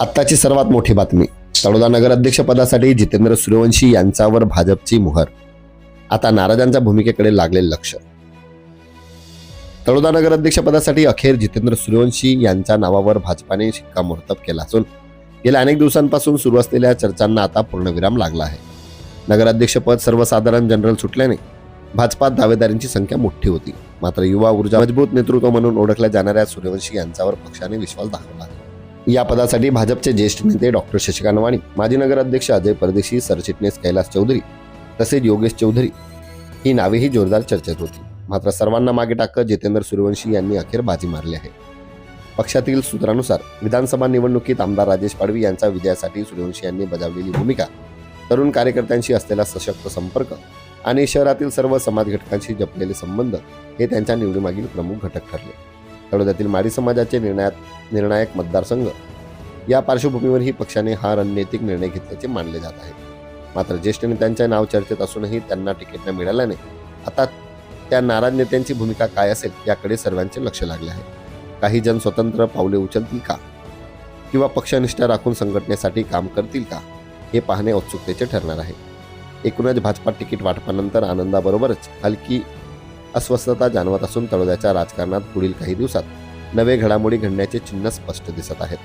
आत्ताची सर्वात मोठी बातमी. तळोदा नगराध्यक्षपदासाठी जितेंद्र सूर्यवंशी यांच्यावर भाजपची मोहर. आता नाराजांच्या भूमिकेकडे लागले लक्ष. तळोदा नगराध्यक्षपदासाठी अखेर जितेंद्र सूर्यवंशी यांच्या नावावर भाजपाने शिक्कामोर्तब केला असून गेल्या अनेक दिवसांपासून सुरू असलेल्या चर्चांना आता पूर्णविराम लागला आहे. नगराध्यक्षपद सर्वसाधारण जनरल सुटल्याने भाजपात दावेदारांची संख्या मोठी होती. मात्र युवा ऊर्जा मजबूत नेतृत्व म्हणून ओळखल्या जाणाऱ्या सूर्यवंशी यांच्यावर पक्षाने विश्वास दाखवला आहे. या पदासाठी भाजपचे ज्येष्ठ नेते डॉक्टर शशिकांत वाणी माजी नगराध्यक्ष अजय परदेशी सरचिटणीस कैलास चौधरी तसेच योगेश चौधरी ही नावेही जोरदार चर्चेत होती. मात्र सर्वांना मागे टाकत जितेंद्र सूर्यवंशी यांनी अखेर बाजी मारली आहे. पक्षातील सूत्रानुसार विधानसभा निवडणुकीत आमदार राजेश पाडवी यांच्या विजयासाठी सूर्यवंशी यांनी बजावलेली भूमिका तरुण कार्यकर्त्यांशी असलेला सशक्त संपर्क आणि शहरातील सर्व समाज घटकांशी जपलेले संबंध हे त्यांच्या निवडीमागील प्रमुख घटक ठरले. तळोद्यातील माळी समाजाचे निर्णयात निर्णायक मतदारसंघ. या पार्श्वभूमीवरही पक्षाने हा रणनैतिक निर्णय घेतल्याचे मानले जात आहे. मात्र ज्येष्ठ नेत्यांचे नाव चर्चेत असूनही त्यांना तिकीट न मिळाल्याने आता त्या नाराज नेत्यांची भूमिका काय असेल याकडे सर्वांचे लक्ष लागले आहे. काही जण स्वतंत्र पावले उचलतील का? किंवा पक्षनिष्ठा राखून संघटनेसाठी काम करतील का? हे पाहणे औत्सुकतेचे ठरणार आहे. एकूणच भाजपा तिकीट वाटपानंतर आनंदाबरोबरच हलकी अस्वस्थता जाणवत असून तळोद्याच्या राजकारणात पुढील काही दिवसात नवे घडामोडी घडण्याचे चिन्ह स्पष्ट दिसत आहेत.